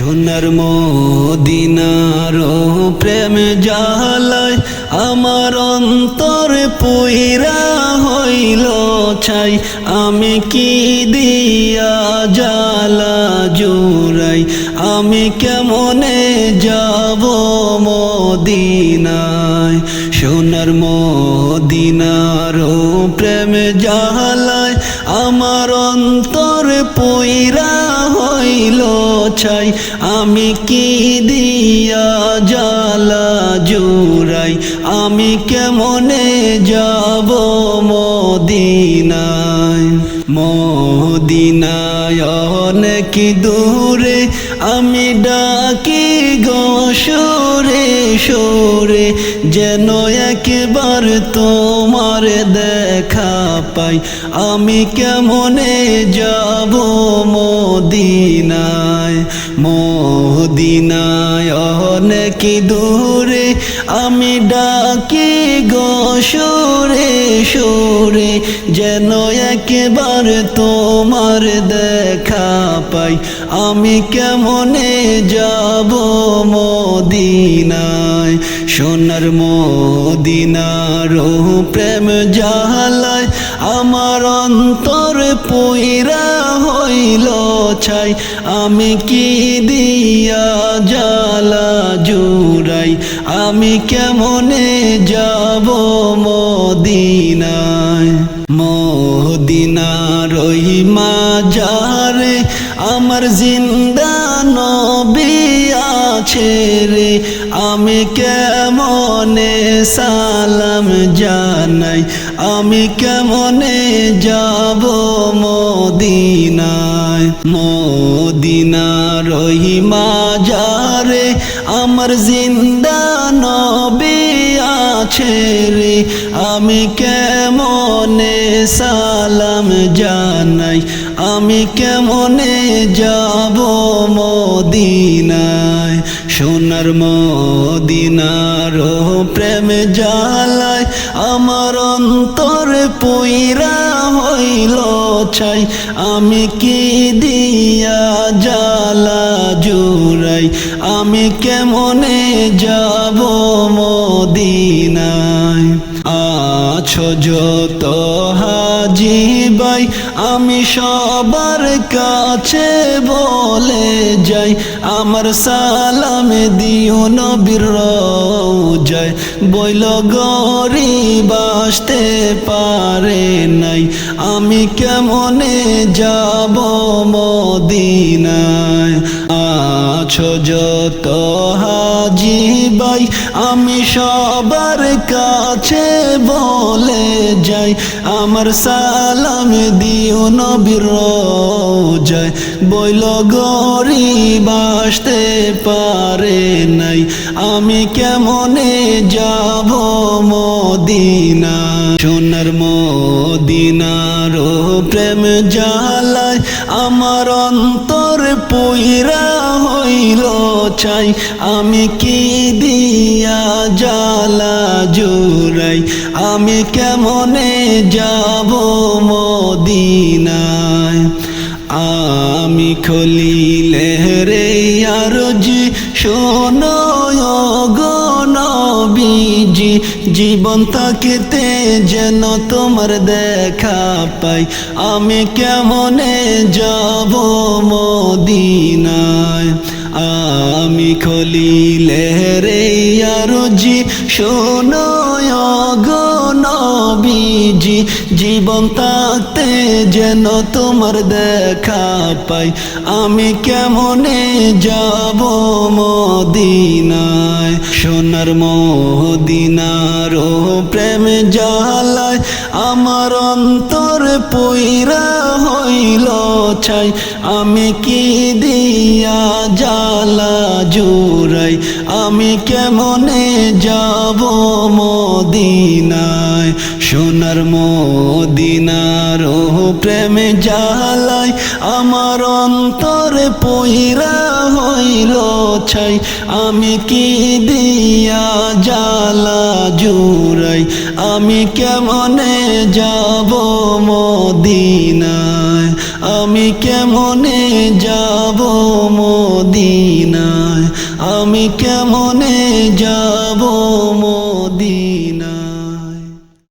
সোনার মদিনার প্রেম জালায় আমার অন্তর পুইরা হইল ছাই। আমি কি দিয়া জালা জুড়াই? আমি কেমনে যাব মদিনায়? সোনার মদিনার প্রেম জালায় আমার অন্তর পুইরা হইল ছাই আমি কি দিয়া জালা জুড়াই? আমি কেমনে যাব মদিনায়? মদিনায় অনেক দূরে আমি ডাকি গো সরে, যেন একবার তোমার দেখা পাই। আমি কেমনে যাব মদিনায়? মদিনায় অনেক দূরে আমি ডাকি গো সরে সরে, যেন একবার তোমার দেখা পাই। আমি কেমনে যাব মদিনায়? সোনার মদিনার প্রেম জালায় আমার অন্তর পুইরা হইল ছাই, আমি কি দিয়া জালা জুড়াই? আমি কেমনে যাব মদিনায়? মদিনার ওই মাজারে আমার জিন্দা নবী আছে রে। আমি কেমনে সালাম জানাই? আমি কেমনে যাব মদিনায়, মদিনার ওই মাজারে আমার জিন্দা নবী আছে রে। আমি কেমনে সালাম জানাই? আমি কেমনে যাব মদিনায়? সোনার মদিনার হইল ছাই আমি কি দিয়া জালা জুড়াই? আমি কেমনে যাব মদিনায়? আছো যত আমি সবার কাছে বলে যাই, আমার সালাম দিও নবীর যায় বইল গরিব আসতে পারে নাই, আমি কেমনে যাব মদিনায়? আছো যত হাজি বাই আমি সবার কাছে বলে যাই, আমার সালাম দিও নবীর যায় বইল গরিব আসতে পারে নাই, আমি কেমনে যাব মদিনা? সোনার মদিনার প্রেম জালায় আমার অন্তর পুইরা চাই, আমি কি দিয়া জালা জুড়াই? আমি কেমনে যাব মদিনায়? আমি খলিলে রে আরজি শোনো গনবিজি জীবন তাকেতে যেন তোমার দেখা পাই। আমি কেমনে যাব মদিনায়? আমি খলিলে রে আরজি শোনো। গনবিজি জীবন থাকতে যেন তোমার দেখা পাই। আমি কেমনে যাব মদিনায়? সোনার মদিনার ও প্রেম জালায় আমার অন্তর পুইরা হইল ছাই। আমি কি দিয়া জালা জুড়াই? আমি কেমনে যাব মদিনায়? সোনার মদিনার প্রেম জালায় আমার অন্তরে পুইরা হইল ছাই। আমি কি দিয়া জালা জুড়াই? আমি কেমনে যাব মদিনায়? আমি কেমনে যাব মদিনায়? আমি কেমনে যাব